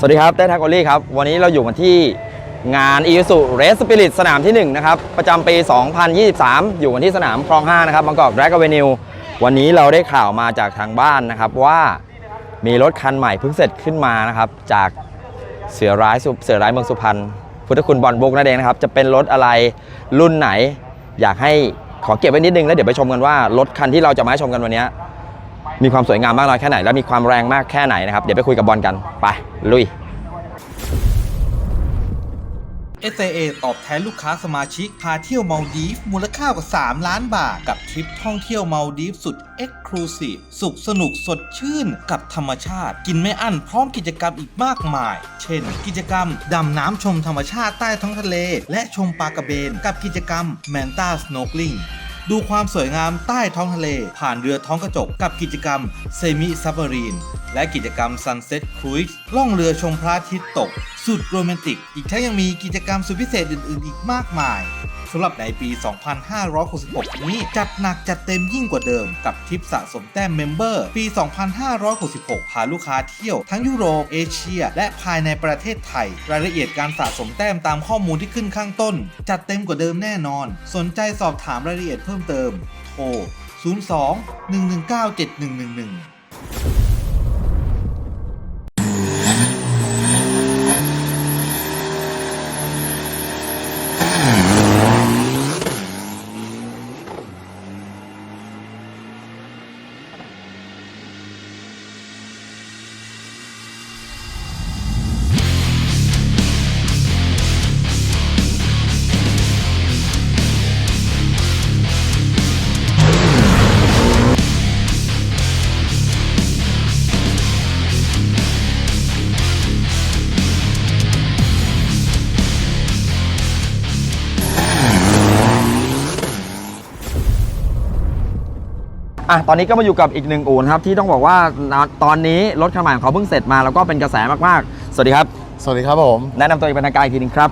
สวัสดีครับเต้ทักโอลี่ครับ วันนี้เราอยู่กันที่งาน i ี s u Race Spirit สนามที่ 1 นะครับ ประจำปี 2023 อยู่กันที่สนามคลอง 5 นะครับบางกอกแรกเวนิววันนี้เราได้ข่าวมาจากทางบ้านนะครับ ว่ามีรถคันใหม่เพิ่งเสร็จขึ้นมานะครับ จากเสือร้ายสุเสือร้ายเมืองสุพรรณพุทธคุณบอลบุกนั่นเองนะครับ จะเป็นรถอะไรรุ่นไหน อยากให้ขอเก็บไว้นิดนึงแล้วเดี๋ยวไปชมกันว่ารถคันที่เราจะมาชมกันวันนี้ มีความสวยงามมากน้อยแค่ไหน และมีความแรงมากแค่ไหนนะครับ เดี๋ยวไปคุยกับบอลกัน ไป ลุย SAA ตอบแทนลูกค้าสมาชิก พาเที่ยวมาดีฟมูลค่ากว่า 3 ล้านบาท กับทริปท่องเที่ยวมาดีฟสุด Exclusive สุขสนุกสดชื่นกับธรรมชาติ กินไม่อั้นพร้อมกิจกรรมอีกมากมาย เช่น กิจกรรม ดำน้ำชมธรรมชาติใต้ท้องทะเล และชมปลากระเบน กับกิจกรรม Manta Snorkeling ดูความสวยงามใต้ท้องทะเล ผ่านเรือท้องกระจกกับกิจกรรมเซมิซับเ a รีนและกิจกรรม Sunset Cruise ล่องเรือชมพระอาทิตย์ตก สุดโรแมนติก อีกทั้งยังมีกิจกรรมสุดพิเศษอื่น ๆ อีกมากมาย สำหรับในปี 2566 นี้ จัดหนักจัดเต็มยิ่งกว่าเดิม กับทริปสะสมแต้มเมมเบอร์ ปี 2566 พาลูกค้าเที่ยวทั้งยุโรป เอเชีย และภายในประเทศไทย รายละเอียดการสะสมแต้มตามข้อมูลที่ขึ้นข้างต้น จัดเต็มกว่าเดิมแน่นอน สนใจสอบถามรายละเอียดเพิ่มเติม โทร 02 119 7111 อะตอนนี้ก็มาอยู่กับอีกหนึ่งอู่นะครับที่ต้องบอกว่าตอนนี้รถคันใหม่ของเขาเพิ่งเสร็จมาแล้วก็เป็นกระแสมากๆ สวัสดีครับ สวัสดีครับผม แนะนำตัวเองเป็นทางการอีกทีหนึงครับ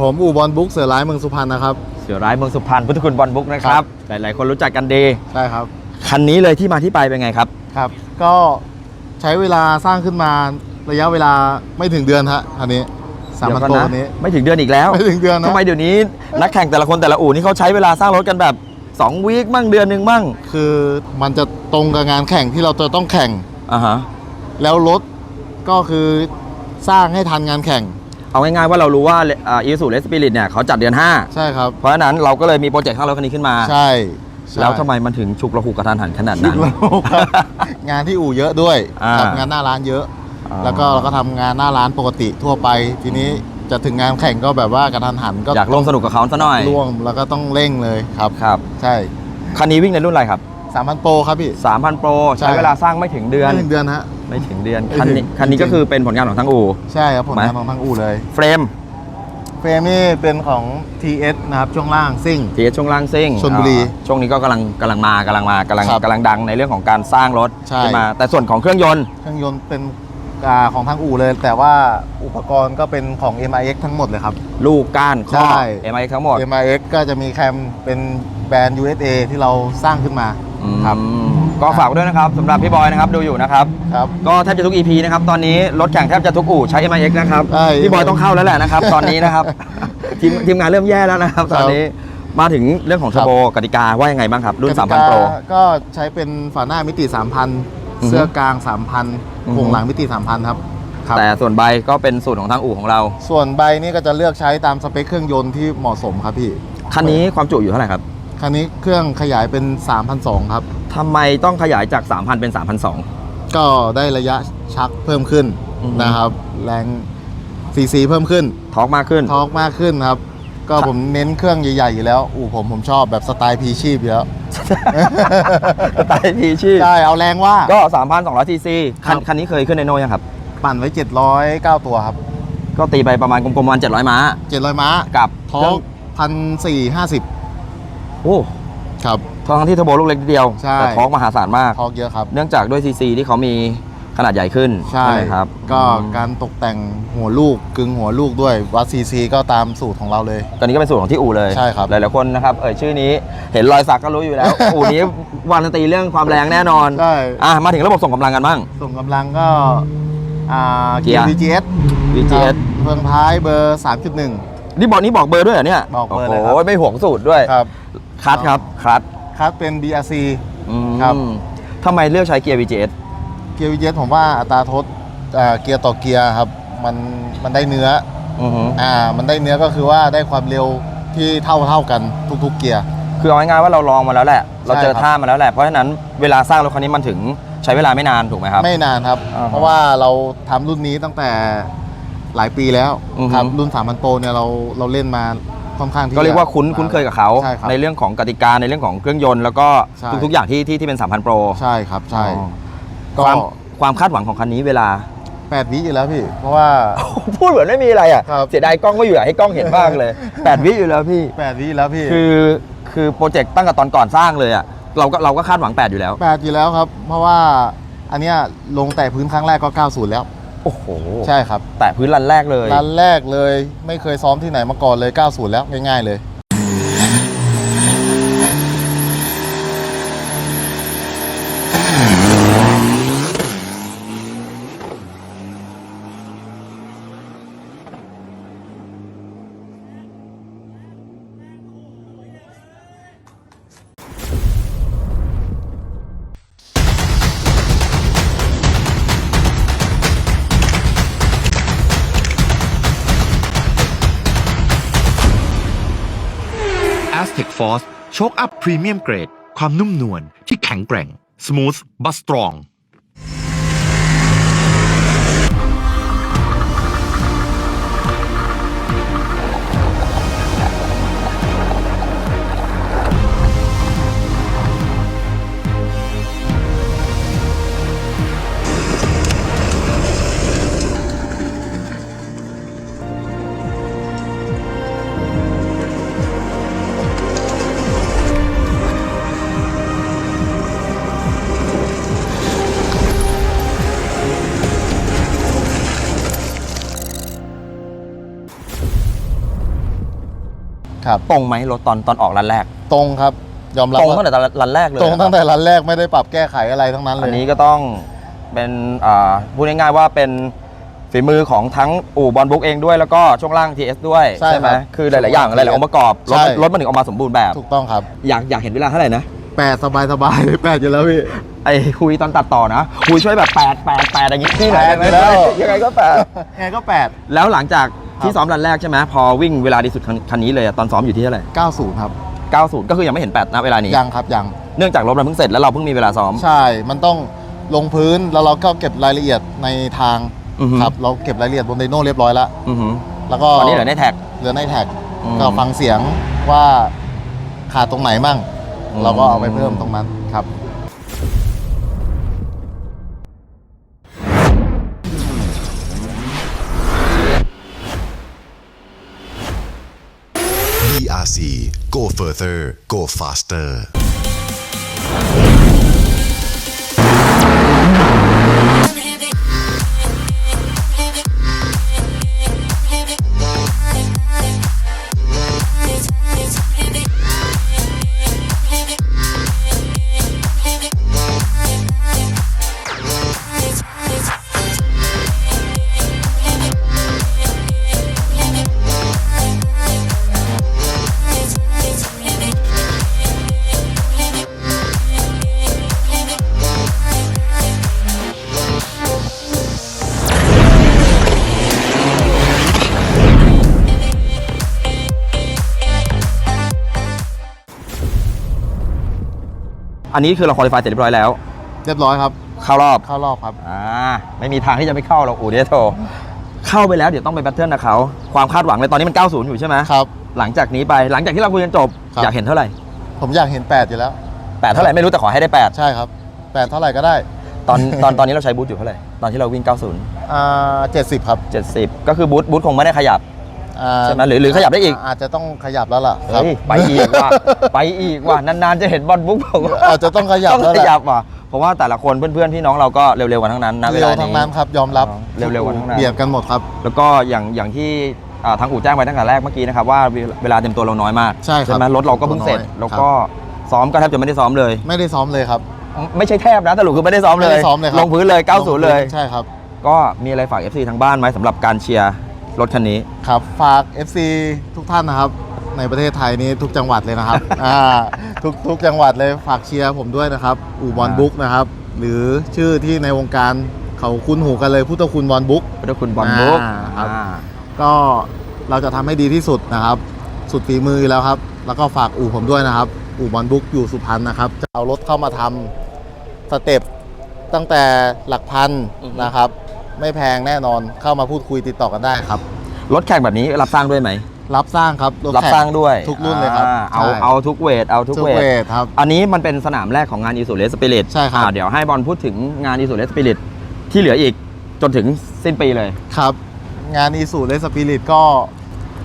ผมอู่บอลบุ๊กเสือร้ายเมืองสุพรรณนะครับ เสือร้ายเมืองสุพรรณพุทธคุณบอลบุ๊กนะครับ หลาย ๆ คนรู้จักกันดีใช่ครับ คันนี้เลยที่มาที่ไปเป็นไงครับ ครับ ก็ใช้เวลาสร้างขึ้นมาระยะเวลาไม่ถึงเดือนฮะคันนี้สามพันเดี๋ยวโตก่อคันนี้ไม่ถึงเดือนอีกแล้วไม่ถึงเดือนนะทำไมเดี๋ยวนี้นักแข่งแต่ละคนแต่ละอู่นี่เขาใช้เวลาสร้างรถกันแบบ 2วีคมั่งเดือนหนึ่งมั่งคือมันจะตรงกับงานแข่งที่เราจะต้องแข่ง อ่าฮะแล้วรถก็คือสร้างให้ทันงานแข่ง เอาง่ายๆว่าเรารู้ว่าอีซูเลสปิริตเนี่ยเขาจัดเดือน 5 ใช่ครับ เพราะฉะนั้นเราก็เลยมีโปรเจกต์ข้างรถคันนี้ขึ้นมา ใช่ใช่แล้วทำไมมันถึงฉุกระหุกกระทันหันขนาดคินั้ดนว่าครับงานที่อู่เยอะด้วยอ่าทำงานหน้าร้านเยอะอ่าแล้วก็เราก็ทำงานหน้าร้านปกติทั่วไปทีนี้ จะถึงงานแข่งก็แบบว่ากระทันหันก็อยากลงสนุกกับเขาซะหน่อยร่วมแล้วก็ต้องเร่งเลยครับครับ ใช่คันนี้วิ่งในรุ่นอะไรครับสามพันโปรครับพี่3,000โปรใช่ใช้เวลาสร้างไม่ถึงเดือนไม่ถึงเดือนฮะไม่ถึงเดือนไม่คันถึงนี้คันนี้จริงๆก็คือเป็นผลงานของทั้งอู่ใช่ครับผลไหมงานของทางอู่เลย เฟรมเฟรมนี่เป็นของ TS นะครับช่วงล่างซิ่งทีช่วงล่างซิ่งชลบุรีอ่าช่วงนี้ก็กำลังกำลังมากำลังมากำลังครับกำลังดังในเรื่องของการสร้างรถใช่ขึ้นมาแต่ส่วนของเครื่องยนต์เครื่องยนต์เป็น อ่าของทางอู่เลย แต่ว่าอุปกรณ์ก็เป็นของ MIX ทั้งหมดเลยครับ ลูกก้านข้อ ใช่เอ็มไอทั้งหมด MIX ก็จะมีแคมเป็นแบรนด์ USA ที่เราสร้างขึ้นมา ครับ อืมก็ฝากไว้ด้วยนะครับสำหรับพี่บอยนะครับดูอยู่นะครับ ครับ ก็แทบจะทุก EP นะครับ ตอนนี้รถแข่งแทบจะทุกอู่ใช้ MIX นะครับ ใช่พี่บอยต้องเข้าแล้วแหละนะครับ ตอนนี้นะครับ ทีมทีมงานเริ่มแย่แล้วนะครับ ตอนนี้มาถึงเรื่องของเทอร์โบกติกาว่ายังไงบ้างครับ รุ่น 3,000 โปรกติกาก็ใช้เป็นฝาหน้ามิติอือฮึ3,000 เสื้อกลางอือฮึ3,000 โครงหลังมิติ3,000ครับครับ แต่ส่วนใบก็เป็นสูตรของทางอู่ของเรา ส่วนใบนี่ก็จะเลือกใช้ตามสเปคเครื่องยนต์ที่เหมาะสมครับพี่คันนี้ความจุอยู่เท่าไหร่ครับคันนี้เครื่องขยายเป็น 3,200ครับ ทำไมต้องขยายจาก 3,000 เป็น 3,200 ก็ได้ระยะชักเพิ่มขึ้นอือฮึนะครับ แรงซีซีเพิ่มขึ้น ทอร์กมากขึ้น ทอร์กมากขึ้นครับ ก็ครับผมเน้นเครื่องใหญ่ๆอยู่แล้วอู่ผมผมชอบแบบสไตล์พีชีพอยู่แล้ว สไตล์พีชีพใช่เอาแรงว่า ก็ 3,200ซีซีคันครับคันนี้เคยขึ้นในโนยังครับ ปั่นไว้ 709 ตัวครับ ก็ตีไปประมาณกลมๆประมาณ700 ม้า 700 ม้า กับทอร์กพันสี่ห้าสิบโอ้ครับทั้งที่เทอร์โบลูกเล็กนิดเดียวใช่แต่ทอร์กมหาศาลมากทอร์กเยอะครับ เนื่องจากด้วยซีซีที่เขามี ขนาดใหญ่ขึ้นใช่ไหมครับก็อืมการตกแต่งหัวลูกกึงหัวลูกด้วยวัดซีซีก็ตามสูตรของเราเลยตอนนี้ก็เป็นสูตรของที่อู่เลยใช่ครับหลายๆคนนะครับเอ่ยชื่อนี้เห็นรอยสักก็รู้อยู่แล้ว อู่นี้วารันตีเรื่องความแรงแน่นอนใช่อะมาถึงระบบส่งกำลังกันบ้างส่งกำลังก็อ่าเกีเกียยร์ร์ VGS VGS เฟืองท้ายเบอร์ 3.1 นี่บอกนี่บอกเบอร์ด้วยเหรอเนี่ยบอกเบอร์เลยโอ้ครับโหไม่ห่วงสูตรด้วยครับคัดครับคัดคัสเป็น BRC อืมครับทำไมเลือกใช้เกียร์ VGS เกียร์ VGS ผมว่าอัตราทดอ่าเกียร์ต่อเกียร์ครับมันมันได้เนื้ออือฮึอ่ามันได้เนื้อก็คือว่าได้ความเร็วที่เท่าเท่ากันทุกๆเกียร์ คือเอาง่ายๆว่าเราลองมาแล้วแหละ เราเจอใช่ครับ ท่ามาแล้วแหละ เพราะฉะนั้นเวลาสร้างรถคันนี้มันถึงใช้เวลาไม่นานถูกไหมครับ ไม่นานครับ อ่าฮะเพราะว่าเราทำรุ่นนี้ตั้งแต่หลายปีแล้วอือฮึ ครับรุ่น3,000โปรเนี่ยเราเราเล่นมาค่อนข้างที่ก็เรียกว่าคุ้นจะคุ้นเคยกับเขาใช่ครับ ในเรื่องของกติกาในเรื่องของเครื่องยนต์แล้วก็ใช่ ทุกๆอย่างที่ที่ที่เป็น 3,000โปรใช่ครับใช่ อ๋อ ก็ความความคาดหวังของคันนี้เวลา8วิอยู่แล้วพี่ เพราะว่า พูดเหมือนไม่มีอะไรอะ ครับ เสียดายกล้องไม่อยู่อยากให้กล้องเห็นบ้างเลย8วิอยู่แล้วพี่8วิแล้วพี่คือคือโปรเจกต์ตั้งแต่ตอนก่อนสร้างเลยอะเราก็เราก็คาดหวัง 8 อยู่แล้ว8อยู่แล้วครับ เพราะว่าอันเนี้ยลงแต่พื้นครั้งแรกก็ 90 แล้ว โอ้โหใช่ครับ แต่พื้นรันแรกเลย รันแรกเลยไม่เคยซ้อมที่ไหนมาก่อนเลย 90 แล้วง่ายๆเลย Aztec Force โชคอัพพรีเมียมเกรด ความนุ่มนวลที่แข็งแกร่ง Smooth but strong ครับตรงไหมรถตอนตอนออกรันแรก ตรงครับ ยอมรับตรงว่าตั้งแต่รันแรกเลยตรงตั้งแต่รันแรกไม่ได้ปรับแก้ไขอะไรทั้งนั้นเลอัยนนี้ก็ต้องเป็นอ่าพูดง่ายๆว่าเป็นฝีมือของทั้งอู่บอลบุ๊กเองด้วยแล้วก็ช่วงล่าง TS ด้วยใช่ไหมครับคือหลายๆอย่างหลายๆองค์ประกอบรถใช่รถมันถึงออกมาสมบูรณ์แบบถูกต้องครับอยากอยากเห็นเวลาเท่าไหร่นะ8สบายสบายๆ8อยู่แล้วพี่ไอ้คุยตอนตัดต่อนะคุยช่วยแบบ8 8 8อย่างงี้นี่หน่อยได้ไหมแปดอยู่แล้วยังไงก็ไงก็8แล้วหลังจาก ที่ครับซ้อมรันแรกใช่ไหมพอวิ่งเวลาดีสุดคันคันนี้เลยอะตอนซ้อมอยู่ที่เท่าไหร่8 90 ครับ 90 ก็คือยังไม่เห็น8นะเวลานี้ ยังครับยัง เนื่องจากรถมันเพิ่งเสร็จแล้วเราเพิ่งมีเวลาซ้อม ใช่ มันต้องลงพื้นแล้วเราก็เก็บรายละเอียดในทางอือฮึ ครับ เราเก็บรายละเอียดบนไดโน่เรียบร้อยแล้วอือหือแล้วก็ตอนนี้เหลือในแท็ก เหลือในแท็กอืมก็ฟังเสียงว่าขาดตรงไหนมั่ง อืม เราก็เอาไปเพิ่มตรงนั้นครับ Go further, go faster. อันนี้คือเราคุริฟายเสร็จเรียบร้อยแล้ว เรียบร้อยครับ เข้ารอบเข้ารอบครับ อ่าไม่มีทางที่จะไม่เข้าหรอกอูเดโทเข้าไปแล้วเดี๋ยวต้องไปแบทเทิลกับเขาความคาดหวังเลยตอนนี้มัน 90 อยู่ใช่ไหมครับ หลังจากนี้ไปหลังจากที่เราคุยกันจบ ครับ อยากเห็นเท่าไหร่ผมอยากเห็น 8 อยู่แล้ว แปดเท่าไหร่ไม่รู้แต่ขอให้ได้ใช่ครับ 8 เท่าไหร่ก็ได้8ตอนตอนตอนนี้เราใช้บูทอยู่เท่าไหร่ตอนที่เราวิ่ง 90 อ่า70ครับ 70 ก็คือบูทบูทคงไม่ได้ขยับ อ่าใช่ไหมหรือหรือขยับได้อีกอาจจะต้องขยับแล้วล่ะครับ เฮ้ยไปอีกว่ะ ไปอีกว่ะ นานๆจะเห็นบอลบุ๊กบอกว่าอาจจะต้องขยับต้องแล้วขแหละยับว่ะเพราะว่าแต่ละคนเพื่อนๆพี่น้องเราก็เร็วๆกันทั้งนั้นนะเวเร็ลาวทั้งนี้นั้นครับยอมรับเร็วๆกันทั้งนั้น เบียดกันหมดครับ แล้วก็อย่างอย่างที่อ่าทางอู่แจ้งไปตั้งแต่แรกเมื่อกี้นะครับว่าเวลเวลาเต็มตัวเราน้อยมากใช่ครับไหมรถเราก็เพิ่งเสร็จน้อย แล้วก็ซ้อมก็แทบจะไม่ได้ซ้อมเลย ไม่ได้ซ้อมเลยครับ ไม่ใช่แทบนะแต่หลุคือไม่ได้ซ้อมเลย ไม่ได้ซ้อมเลยครับ ลงพื้นเลย 90 เลย ใช่ครับ ก็มีอะไรฝาก FC ทางบ้านไหมสำหรับการเชียร์ รถคันนี้ ครับฝาก FC ทุกท่านนะครับ ในประเทศไทยนี้ทุกจังหวัดเลยนะครับ อ่าทุกทุกจังหวัดเลยฝากเชียร์ผมด้วยนะครับ อู่บอลบุ๊กนะครับ หรือชื่อที่ในวงการเขาคุ้นหูกันเลยพุทธคุณบอลบุ๊กพุทธคุณบอลบุ๊กอ่าครับอ่าก็เราจะทำให้ดีที่สุดนะครับ สุดฝีมืออยู่แล้วครับ แล้วก็ฝากอู่ผมด้วยนะครับ อู่บอลบุ๊กอยู่สุพรรณนะครับ จะเอารถเข้ามาทำสเต็ปตั้งแต่หลักพันอือฮึนะครับ ไม่แพงแน่นอนเข้ามาพูดคุยติดต่อกันได้ครับ รถแข่งแบบนี้รับสร้างด้วยไหม รับสร้างครับถรับแข่สร้างด้วยทุกรุ่นเลยครับอ่าเอาใช่เอาทุกเวทเอาทุกทุกเวเวท ทครับ อันนี้มันเป็นสนามแรกของงานอีสุเลสปิริตใช่ครับ เดี๋ยวให้บอลพูดถึงงานอีสุเลสปิริตที่เหลืออีกจนถึงสิ้นปีเลย ครับ งานอีสูเลสปิริตก็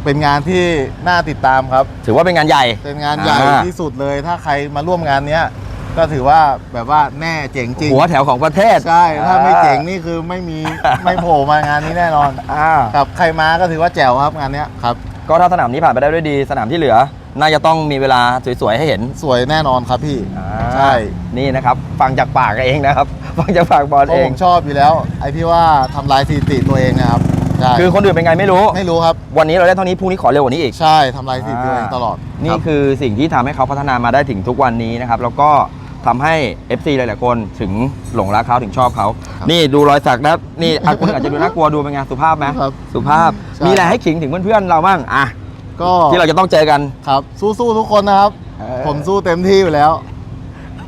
เป็นงานที่น่าติดตามครับ ถือว่าเป็นงานใหญ่เป็นงานใหญ่อ่าที่สุดเลย ถ้าใครมาร่วมงานเนี้ย ก็ถือว่าแบบว่าแน่เจ๋งจริงหัวแถวของประเทศใช่ถ้าไม่เจ๋งนี่คือไม่มีไม่โผล่มางานนี้แน่นอนอ่าครับใครมาก็ถือว่าแจ๋วครับงานเนี้ยครับก็ถ้าสนามนี้ผ่านไปได้ด้วยดีสนามที่เหลือ น่าจะต้องมีเวลาสวยๆให้เห็นสวยแน่นอนครับพี่ใช่นี่นะครับ ฟังจากปากเองนะครับ ฟังจากปากบอลเพราะเอผงมชอบอยู่แล้ว ไอ้ที่ว่าทำลายสถิติตัวเองนะครับใช่คือคนอื่นเป็นไงไม่รู้ไม่รู้ครับ วันนี้เราได้เท่านี้พรุ่งนี้ขอเร็วกว่านี้อีกใช่ทำลายสถิติตัวเองตลอด นี่รับคือสิ่งที่ทำให้เขาพัฒนามาได้ถึงทุกวันนี้นะครับ แล้วก็ ทำให้ FC หลายๆคนถึงหลงรักเขาถึงชอบเขาครับนี่ดูรอยสักนะนี่อะคุณอาจจะดูน่ากลัวดูเป็นไงสุภาพไหมครับสุภาพใช่ มีอะไรให้ขิงถึงเพื่อนๆเราบ้างอะก็ที่เราจะต้องเจอกัน ครับสู้ๆทุกคนนะครับ เออ ผมสู้เต็มที่อยู่แล้ว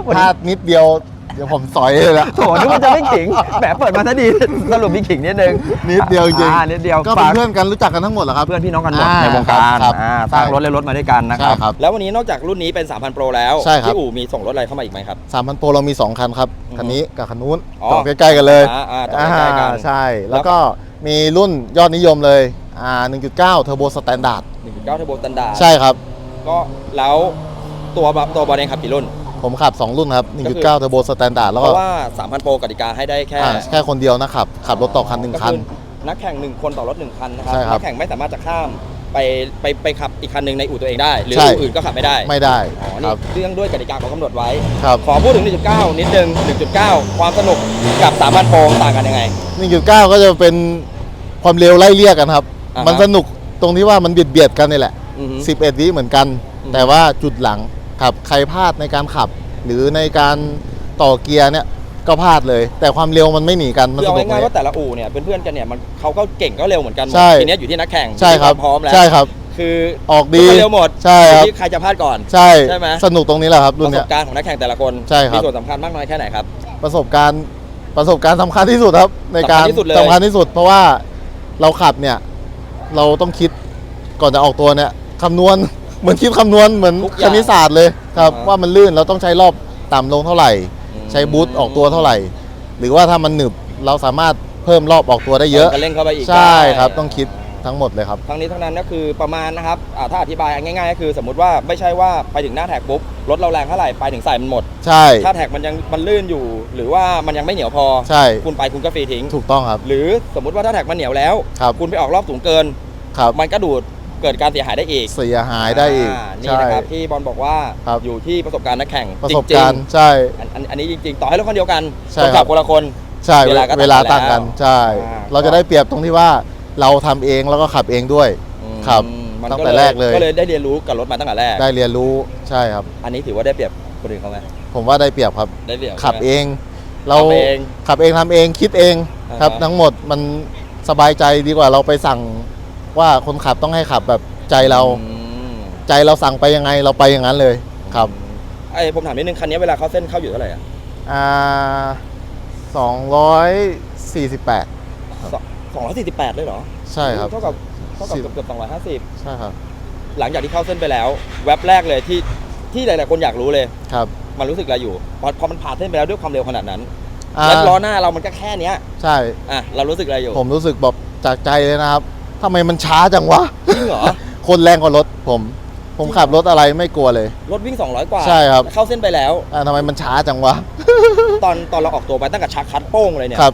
วันพนี้ลาดนิดเดียว เดี๋ยวผมสอยเลยละโถนึกว่าจะไม่ขิงแหมเปิดมาซะดีสรุปมีขิงนิดนึงนิดเดียวจริงอ่านิดเดียวก็เป็นฝากเพื่อนกันรู้จักกันทั้งหมดเหรอครับเพื่อนพี่น้องกันหมดอ่าในวงการครับอ่าใช่สร้างรถและรถมาด้วยกันนะคใช่รับครับแล้ววันนี้นอกจากรุ่นนี้เป็น 3,000โปรแล้วใช่ครับที่อู่มีส่งรถอะไรเข้ามาอีกไหมครับสามพันโปรเรามี 2 คันครับอือฮึคันนี้กับคันนู้นอ๋อจอดใกล้ๆกันเลยอ่าอ่าจอดใกล้ๆกันอ่าใช่แล้วก็มีรุ่นยอดนิยมเลยอ่า1.9เทอร์โบสแตนดาร์ด1.9เทอร์โบสแตนดาร์ดใช่ครับ ก็แล้วตัวบตัวบอลเองขับกี่รุ่น ผมขับ 2 รุ่นครับก็คือ1.9เทอร์โบสแตนดาร์ดแล้วเพก็ราะว่า 3,000 โปรกติกาให้ได้แค่อ่าแค่คนเดียวนะครับ ขับรถต่อคันหนึ่งก็คันอนักแข่งหนึ่งคนต่อรถหนึ่งคันนะครับใช่ครับนักแข่งไม่สามารถจะข้ามไปไปไปขับอีกคันหนึ่งในอู่ตัวเองได้ หรือใช่ อู่อื่นก็ขับไม่ได้ไม่ได้อ๋อคนี่รับเรื่องด้วยกติกาเขากำหนดไว้ ครับ ขอพูดถึง 1.9 นิดนึง 1.9 ความสนุกกับ 3,000 โปรต่างกันยังไง 1.9 ก็จะเป็นความเร็วไล่เลี่ยกันครับ อ่าฮะ มันสนุกตรงที่ว่ามันเบียดเบียดๆกันนี่แหละ อือฮึ 11 วิเหมือนกัน อืม แต่ว่าจุดหลัง ครับใครพลาดในการขับ หรือในการต่อเกียร์เนี่ยก็พลาดเลย แต่ความเร็วมันไม่หนีกันมันคือสเอานุกง่ายๆเลว่ายแต่ละอู่เนี่ยเป็นเพื่อนกันเนี่ยมันเขาก็เก่งก็เร็วเหมือนกันหมดใช่ ทีเนี้ยอยู่ที่นักแข่งใช่ครับที่วามพร้อมแล้วใช่ครับ คือออกดีทุกคนเร็วหมดใช่ครับ อยู่ที่ใครจะพลาดก่อน ใช่ใช่ไหม สนุกตรงนี้แหละครับปรุ่นระสเนี้บย การณ์ของนักแข่งแต่ละคนใช่ครับ มีส่วนสำคัญมากน้อยแค่ไหนครับ ประสบการณ์ประสบการณ์สำคัญที่สุดครับ ในการสำคัญที่สุดเลยสำคัญที่สุด เพราะว่าเราขับเนี่ย เราต้องคิดก่อนจะออกตัวเนี่ยคำนวณ เหมือนคิดคำนวณเหมือนทุกอคย่างณิตศาสตร์เลยครับอ่า ว่ามันลื่นเราต้องใช้รอบต่ำลงเท่าไหร่อืมใช้บูทออกตัวเท่าไหร่ หรือว่าถ้ามันหนึบเราสามารถเพิ่มรอบออกตัวได้เยอะ ก็เร่งเข้าไปอีกใช่ได้ครับต้องคิดทั้งหมดเลยครับ ทั้งนี้ทั้งนั้นก็คือประมาณนะครับอ่าถ้าอธิบายง่ายๆก็คือ สมมติว่าไม่ใช่ว่าไปถึงหน้าแท็กปุ๊บรถเราแรงเท่าไหร่ไปถึงใส่มันหมด ใช่ถ้าแท็กมันยังมันลื่นอยู่ หรือว่ามันยังไม่เหนียวพอ ใช่คุณไปคุณก็ฟรีทิ้ง ถูกต้องครับหรือสมมุติว่าถ้าแท็กมันเหนียวแล้ว ครับคุณไปออกรอบสูงเกิน ครับมันก็ดูด เกิดการเสียหายได้อีกเสียหายได้อีกานี่ใช่ นะครับที่บอลบอกว่าครับ อยู่ที่ประสบการณ์นักแข่งประจสบริงการณ์ใช่ ๆอันอันอันนี้จริง ๆ ต่อให้รถคันเดียวกันใช่คนครัขับบคนละคน ใช่เวลาก็เวลาต่าต่างงกักันนแล้วใช่ อ่า เราจะได้เปรียบตรงที่ว่าเราทำเองแล้วก็ขับเองด้วยอืมครับมันตั้งแต่แรกเลย ก็เลยได้เรียนรู้กับรถมาตั้งแต่แรก ได้เรียนรู้ใช่ครับ อันนี้ถือว่าได้เปรียบคนอื่นเขาไหมผมว่าได้เปรียบครับ ได้เปรียบขับใช่ไหม เอง เราขับเองขับเองทำเองคิดเองอ่าครับฮะ ทั้งหมดมันสบายใจดีกว่าเราไปสั่ง ว่าคนขับต้องให้ขับแบบใจเราอืมใจเราสั่งไปยังไงเราไปอย่างนั้นเลยครับไอ้ผมถามนิดนึงคันนี้เวลาเข้าเส้นเข้าอยู่เท่าไหร่อะอ่าสองร้อยสี่สิบแปดสองร้อยสี่สิบแปดเลยเหรอใช่ครับเท่ากับเท่ากับสิบเกือบเกือบสองร้อยห้าสิบใช่ครับหลังจากที่เข้าเส้นไปแล้วแว็บแรกเลยที่ที่หลาย ๆ คนอยากรู้เลยครับมันรู้สึกอะไรอยู่พอพอมันผ่านเส้นไปแล้วด้วยความเร็วขนาดนั้นอ่าแล้วล้อหน้าเรามันก็แค่เนี้ยใช่อะเรารู้สึกอะไรอยู่ ผมรู้สึกแบบจากใจเลยนะครับ ทำไมมันช้าจังวะ จริงเหรอ คนแรงกว่ารถผม ผมขับรถอะไรไม่กลัวเลย รถวิ่ง 200 กว่าใช่ครับ เข้าเส้นไปแล้ว อ่าทำไมมันช้าจังวะ ตอนตอนเราออกตัวไปตั้งแต่ชักคัดโป้งเลยเนี่ยครับ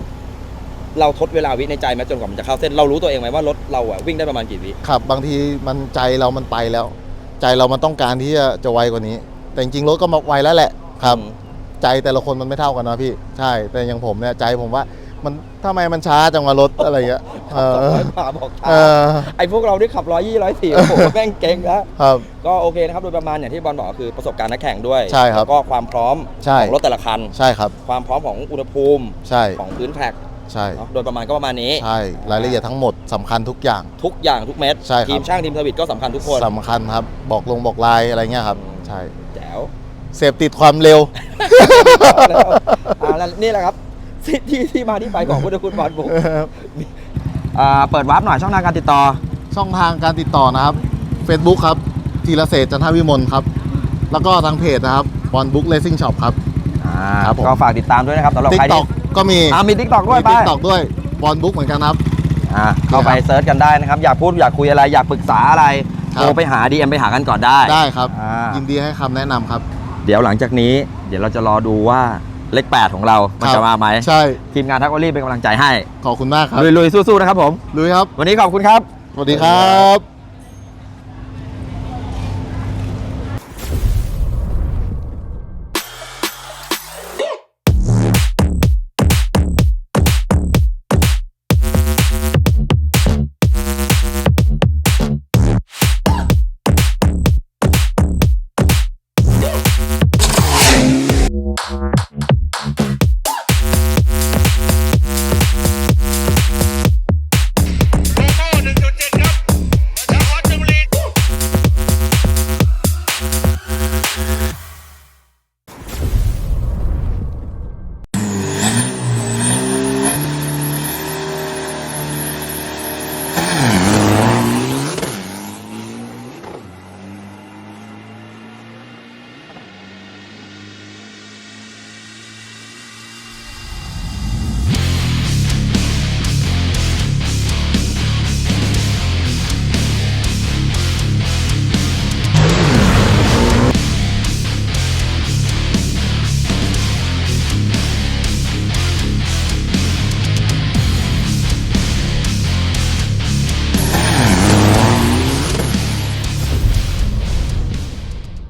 เราทดเวลาวิในใจไหมจนกว่ามันจะเข้าเส้นเรารู้ตัวเองไหมว่ารถเราอะวิ่งได้ประมาณกี่วิขับบางทีมันใจเรามันไปแล้ว ใจเรามันต้องการที่จะจะไวกว่านี้ แต่จริงๆรถก็มาไวแล้วแหละ ครับ อืมใจแต่ละคนมันไม่เท่ากันนะพี่ ใช่ แต่อย่างผมเนี่ยใจผมว่า มันทำไมมันช้าจังวะรถอะไรเงี้ยเออ ร้อยกว่าบอกช้าเออไอ้พวกเราที่ขับร้อยยี่ร้อยสี่โอ้โหแม่งเก่งแล้วครับ ก็โอเคนะครับโดยประมาณอย่างที่บอลบอกก็คือประสบการณ์นักแข่งด้วยใช่ครับแล้วก็ความพร้อมใช่ ของรถแต่ละคัน ใช่ครับ ความพร้อมของอุณหภูมิใช่ของพื้นแท็กใช่เนาะโดยประมาณก็ประมาณนี้ ใช่รายละเอียดทั้งหมดสำคัญทุกอย่าง ทุกอย่างทุกเม็ดใช่ครับ ทีมช่างทีมเซอร์วิสก็สำคัญทุกคน สำคัญครับ บอกลงบอกลายอะไรเงี้ยครับ ใช่แจ๋ว เสพติดความเร็วแล้วอ่าแล้วนี่แหละครับ ที่ที่ที่มาที่ไปของพุทธคุณบอลบุกอ่าเปิดวาร์ปหน่อยช่องทางการติดต่อ ช่องทางการติดต่อนะครับ Facebook ครับธีรเศรษฐ์จันทวิมลครับ แล้วก็ทางเพจนะครับบอลบุ๊กเลสซิ่งช็อปครับ อ่าครับผม ก็ฝากติดตามด้วยนะครับสำหรับติ๊ใครกต็อที่กก็มีอ่ามีทิกตอกด้วยมีไปติ๊กต็อกด้วยบอลบุ๊กเหมือนกันครับ อ่าเข้าไปเซิร์ชกันได้นะครับ อยากพูดอยากคุยอะไรอยากปรึกษาอะไรครับ โทรไปหา DM ไปหากันก่อนได้ ได้ครับ อ่ายินดีให้คำแนะนำครับ เดี๋ยวหลังจากนี้ เดี๋ยวเราจะรอดูว่า เลข8ของเรา มันครับจะมาไหมใช่ ทีมงานทักวอรี่เป็นกำลังใจให้ ขอบคุณมากครับ ลุยๆสู้ๆนะครับผม ลุยครับ วันนี้ขอบคุณครับ สวัสดีครับ